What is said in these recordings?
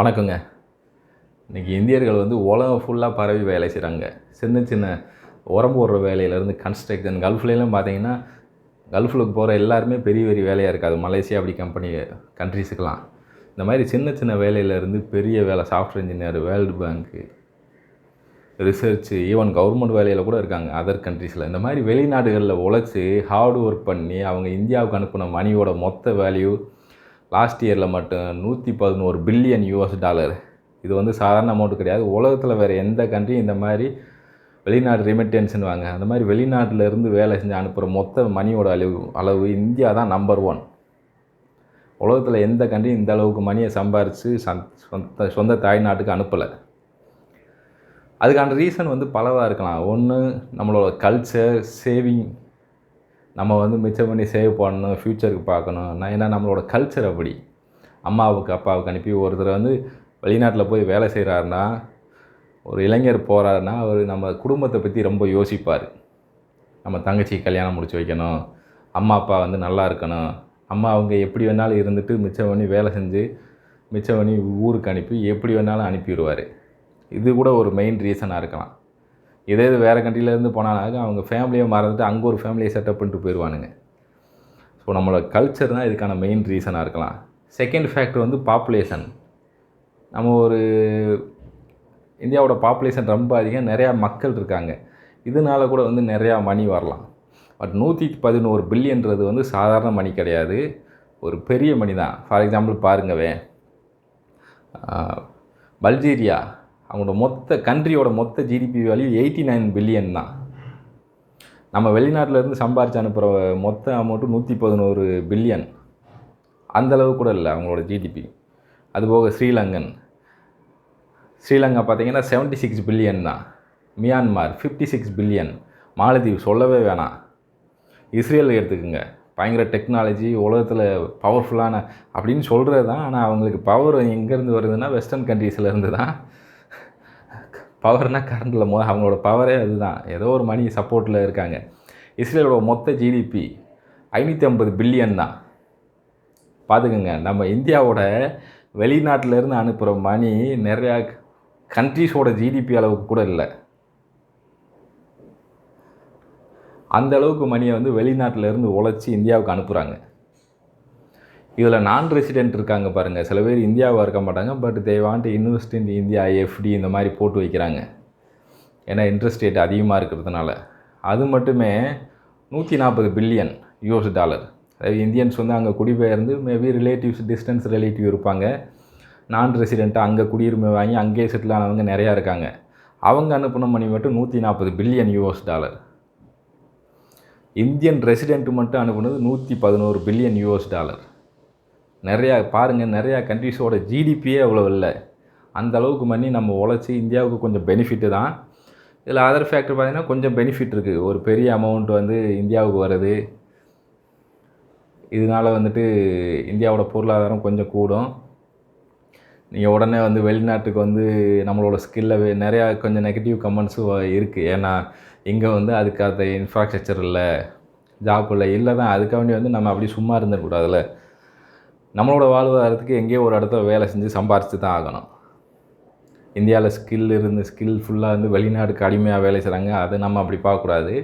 வணக்கங்க. இன்றைக்கி இந்தியர்கள் வந்து உலகம் ஃபுல்லாக பரவி வேலை செய்கிறாங்க சின்ன சின்ன உரம் போடுற வேலையிலேருந்து கன்ஸ்ட்ரக்ஷன் கல்ஃப்லாம் பார்த்தீங்கன்னா கல்ஃபில் போகிற எல்லாருமே பெரிய பெரிய வேலையாக இருக்காது. மலேசியா அப்படி கம்பெனி கண்ட்ரிஸுக்கெலாம் இந்த மாதிரி சின்ன சின்ன வேலையிலேருந்து பெரிய வேலை சாஃப்ட்வேர் இன்ஜினியர் வேர்ல்டு பேங்க்கு ரிசர்ச் ஈவன் கவர்மெண்ட் வேலையில் கூட இருக்காங்க அதர் கண்ட்ரீஸில் இந்த மாதிரி வெளிநாடுகளில் உழைச்சி ஹார்டு ஒர்க் பண்ணி அவங்க இந்தியாவுக்கு அனுப்பின மணியோட மொத்த வேல்யூ லாஸ்ட் இயரில் மட்டும் நூற்றி பதினோரு பில்லியன் யூஎஸ் டாலர் இது வந்து சாதாரண அமௌண்ட் கிடையாது. உலகத்தில் வேறு எந்த கண்ட்ரியும் இந்த மாதிரி வெளிநாடு ரிமிட்டன்ஸ்னு வாங்க. அந்த மாதிரி வெளிநாட்டில் இருந்து வேலை செஞ்சு அனுப்புகிற மொத்த மணியோட அளவு அளவு இந்தியா தான் நம்பர் ஒன் உலகத்தில் எந்த கண்ட்ரியும் இந்த அளவுக்கு மணியை சம்பாரித்து சந் சொந்த சொந்த தாய்நாட்டுக்கு அனுப்பலை. அதுக்கான ரீசன் வந்து பலவாக இருக்கலாம். ஒன்று நம்மளோட கல்ச்சர் சேவிங் நம்ம வந்து மிச்சம் பண்ணி சேவ் பண்ணணும் ஃப்யூச்சருக்கு பார்க்கணும். நான் ஏன்னா நம்மளோட கல்ச்சர் அப்படி. அம்மாவுக்கு அப்பாவுக்கு அனுப்பி ஒருத்தர் வந்து வெளிநாட்டில் போய் வேலை செய்கிறாருன்னா ஒரு இளைஞர் போகிறாருன்னா அவர் நம்ம குடும்பத்தை பற்றி ரொம்ப யோசிப்பார். நம்ம தங்கச்சிக்கு கல்யாணம் முடிச்சு வைக்கணும் அம்மா அப்பா வந்து நல்லா இருக்கணும். அம்மா அவங்க எப்படி வேணாலும் இருந்துட்டு மிச்சம் பண்ணி வேலை செஞ்சு மிச்சம் பண்ணி ஊருக்கு அனுப்பி எப்படி வேணாலும் அனுப்பிடுவார். இது கூட ஒரு மெயின் ரீசனாக இருக்கலாம். இதே இது வேறு கண்ட்ரிலேருந்து போனாலும் அவங்க ஃபேமிலியை மறந்துட்டு அங்கே ஒரு ஃபேமிலியை செட்டப் பண்ணிட்டு போயிடுவானுங்க. ஸோ நம்மளோட கல்ச்சர் தான் இதுக்கான மெயின் ரீசனாக இருக்கலாம். செகண்ட் ஃபேக்டர் வந்து பாப்புலேஷன் நம்ம ஒரு இந்தியாவோட பாப்புலேஷன் ரொம்ப அதிகம் நிறையா மக்கள் இருக்காங்க. இதனால கூட வந்து நிறையா மணி வரலாம். பட் நூற்றி பதினோரு பில்லியன்றது வந்து சாதாரண மணி கிடையாது. ஒரு பெரிய மணி தான். ஃபார் எக்ஸாம்பிள் பாருங்கவே பல்ஜீரியா. அவங்களோட மொத்த கண்ட்ரியோட மொத்த GDP value eighty nine billion தான். நம்ம வெளிநாட்டிலேருந்து சம்பாரித்து அனுப்புகிற மொத்த அமௌண்ட்டு நூற்றி பதினோரு பில்லியன் அந்தளவு கூட இல்லை அவங்களோட ஜிடிபி அதுபோக ஸ்ரீலங்கன். ஸ்ரீலங்கா பார்த்திங்கன்னா செவன்ட்டி சிக்ஸ் பில்லியன் தான். மியான்மார் ஃபிஃப்டி சிக்ஸ் பில்லியன் மாலத்தீவு சொல்லவே வேணாம். இஸ்ரேல் எடுத்துக்கோங்க. பயங்கர டெக்னாலஜி உலகத்தில் பவர்ஃபுல்லான அப்படின்னு சொல்கிறது தான் ஆனால் அவங்களுக்கு பவர் எங்கேருந்து வருதுன்னா வெஸ்டர்ன் கண்ட்ரீஸ்லேருந்து தான். பவர்னால் கரண்டில் மோ அவங்களோட பவரே அதுதான். ஏதோ ஒரு மணி சப்போர்ட்டில் இருக்காங்க. இஸ்ரேலோட மொத்த ஜிடிபி ஐநூற்றி ஐம்பது பில்லியன் தான். பார்த்துக்கோங்க நம்ம இந்தியாவோட வெளிநாட்டிலேருந்து அனுப்புகிற மணி நிறையா கண்ட்ரீஸோட ஜிடிபி அளவுக்கு கூட இல்லை. அந்த அளவுக்கு மணியை வந்து வெளிநாட்டிலேருந்து உழைச்சி இந்தியாவுக்கு அனுப்புகிறாங்க இதில் நான் ரெசிடென்ட் இருக்காங்க பாருங்கள் சில பேர் இந்தியாவாக இருக்க மாட்டாங்க. But they want invest in India FD இந்த மாதிரி போட்டு வைக்கிறாங்க. ஏன்னா இன்ட்ரெஸ்ட் ரேட் அதிகமாக இருக்கிறதுனால. அது மட்டுமே நூற்றி நாற்பது பில்லியன் யூஎஸ் டாலர் அதாவது இந்தியன்ஸ் வந்து அங்கே குடிபெயர்ந்து மேபி ரிலேட்டிவ்ஸ் டிஸ்டன்ஸ் ரிலேட்டிவ் இருப்பாங்க. நான் ரெசிடெண்ட்டாக அங்கே குடியுரிமை வாங்கி அங்கேயே செட்டில் ஆனவங்க நிறையா இருக்காங்க. அவங்க அனுப்பின மணி மட்டும் நூற்றி நாற்பது billion US dollar Indian resident மட்டும் அனுப்புனது நூற்றி பதினோரு பில்லியன் யூஎஸ் டாலர் நிறையா பாருங்கள் நிறையா கண்ட்ரிஸோட ஜிடிபியே அவ்வளோ இல்லை. அந்த அளவுக்கு பண்ணி நம்ம உழைச்சி இந்தியாவுக்கு கொஞ்சம் பெனிஃபிட்டு தான். இதில் அதர் ஃபேக்டர் பார்த்தீங்கன்னா கொஞ்சம் பெனிஃபிட் இருக்குது ஒரு பெரிய அமௌண்ட் வந்து இந்தியாவுக்கு வருது. இதனால் வந்துட்டு இந்தியாவோட பொருளாதாரம் கொஞ்சம் கூடும். நீங்கள் உடனே வந்து வெளிநாட்டுக்கு வந்து நம்மளோட ஸ்கில்லை நிறையா கொஞ்சம் நெகட்டிவ் கமெண்ட்ஸும் இருக்குது ஏன்னா இங்கே வந்து அதுக்காக இன்ஃப்ராஸ்ட்ரக்சர் இல்லை ஜாப் இல்லை இல்லை தான். அதுக்காக வந்து நம்ம அப்படி சும்மா இருந்துடக்கூடாதுல்ல. நம்மளோட வாழ்வாதாரத்துக்கு எங்கேயோ ஒரு இடத்துல வேலை செஞ்சு சம்பாரித்து தான் ஆகணும். இந்தியாவில் ஸ்கில் இருந்து ஸ்கில் ஃபுல்லாக வந்து வெளிநாட்டுக்கு அடிமையாக வேலை செய்கிறாங்க அதை நம்ம அப்படி பார்க்கக்கூடாது.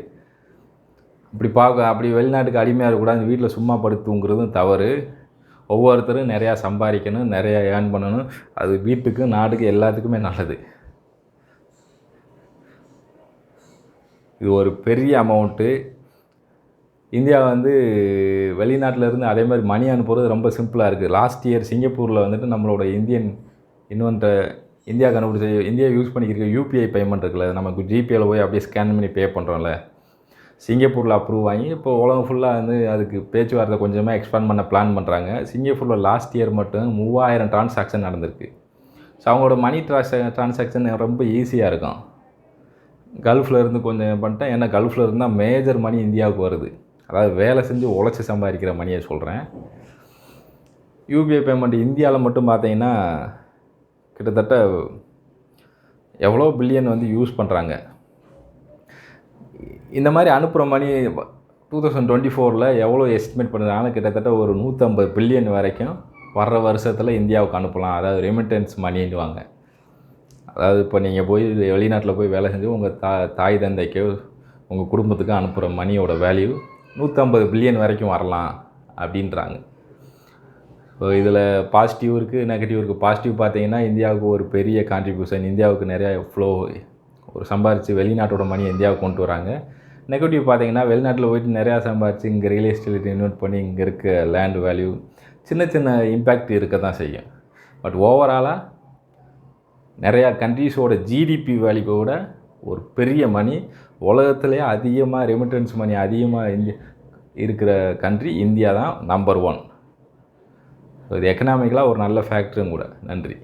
அப்படி பார்க்க அப்படி வெளிநாட்டுக்கு அடிமையாக இருக்கக்கூடாது. வீட்டில் சும்மா படுத்து தூங்குறதும் தவறு. ஒவ்வொருத்தரும் நிறையா சம்பாதிக்கணும் நிறையா ஏர்ன் பண்ணணும். அது வீட்டுக்கு நாட்டுக்கு எல்லாத்துக்குமே நல்லது. இது ஒரு பெரிய அமௌண்ட்டு இந்தியா வந்து வெளிநாட்டிலேருந்து அதே மாதிரி மணி அனுப்புறது ரொம்ப சிம்பிளாக இருக்குது லாஸ்ட் இயர் சிங்கப்பூரில் வந்துட்டு நம்மளோட இந்தியன் இன்னொன்ற இந்தியா கண்டுபிடிச்ச இந்தியா யூஸ் பண்ணிக்கிற யூபிஐ பேமெண்ட் இருக்குல்ல நமக்கு ஜிபேயில் போய் அப்படியே ஸ்கேன் பண்ணி பே பண்ணுறோம்ல சிங்கப்பூரில் அப்ரூவ் வாங்கி இப்போ உலகம் ஃபுல்லாக வந்து அதுக்கு பேச்சுவார்த்தை கொஞ்சமாக எக்ஸ்பேண்ட் பண்ண பிளான் பண்ணுறாங்க சிங்கப்பூரில் லாஸ்ட் இயர் மட்டும் மூவாயிரம் டிரான்சாக்ஷன் நடந்திருக்கு. ஸோ அவங்களோட மணி ட்ரான்ஸ் டிரான்சாக்ஷன் ரொம்ப ஈஸியாக இருக்கும். கல்ஃபில் இருந்து கொஞ்சம் பண்ணிட்டேன். ஏன்னா கல்ஃபில் இருந்தால் மேஜர் மணி இந்தியாவுக்கு வருது. அதாவது வேலை செஞ்சு உழைச்சி சம்பாதிக்கிற மணியை சொல்கிறேன் யூபிஐ பேமெண்ட் இந்தியாவில் மட்டும் பார்த்தீங்கன்னா கிட்டத்தட்ட எவ்வளோ பில்லியன் வந்து யூஸ் பண்ணுறாங்க இந்த மாதிரி அனுப்புகிற மணி டூ தௌசண்ட் டுவெண்ட்டி ஃபோரில் எவ்வளோ எஸ்டிமேட் பண்ணுறாங்க கிட்டத்தட்ட ஒரு நூற்றம்பது பில்லியன் வரைக்கும் வர்ற வருஷத்தில் இந்தியாவுக்கு அனுப்பலாம். அதாவது ரெமிட்டன்ஸ் மணின்னுவாங்க. அதாவது இப்போ நீங்கள் போய் வெளிநாட்டில் போய் வேலை செஞ்சு உங்கள் தா தாய் தந்தைக்கோ உங்கள் குடும்பத்துக்கு அனுப்புகிற மணியோட வேல்யூ நூற்றம்பது பில்லியன் வரைக்கும் வரலாம் அப்படின்றாங்க. ஸோ இதில் பாசிட்டிவ் இருக்குது நெகட்டிவ் இருக்குது பாசிட்டிவ் பார்த்தீங்கன்னா இந்தியாவுக்கு ஒரு பெரிய கான்ட்ரிபியூஷன் இந்தியாவுக்கு நிறையா ஃப்ளோ ஒரு சம்பாரித்து வெளிநாட்டோட மணி இந்தியாவுக்கு கொண்டு வராங்க. நெகட்டிவ் பார்த்தீங்கன்னா வெளிநாட்டில் போயிட்டு நிறையா சம்பாரித்து இங்கே ரியல் எஸ்டேட் இன்வெஸ்ட் பண்ணி இங்கே இருக்க லேண்ட் வேல்யூ சின்ன சின்ன இம்பேக்ட் இருக்க தான் செய்யும் பட் ஓவராலாக நிறையா கண்ட்ரீஸோட ஜிடிபி வேல்யூவோட ஒரு பெரிய மணி உலகத்துலேயே அதிகமாக ரெமிட்டன்ஸ் மணி அதிகமாக இந்திய இருக்கிற கண்ட்ரி இந்தியா தான் நம்பர் ஒன் இது எக்கனாமிக்கலாக ஒரு நல்ல ஃபேக்டரும் கூட. நன்றி.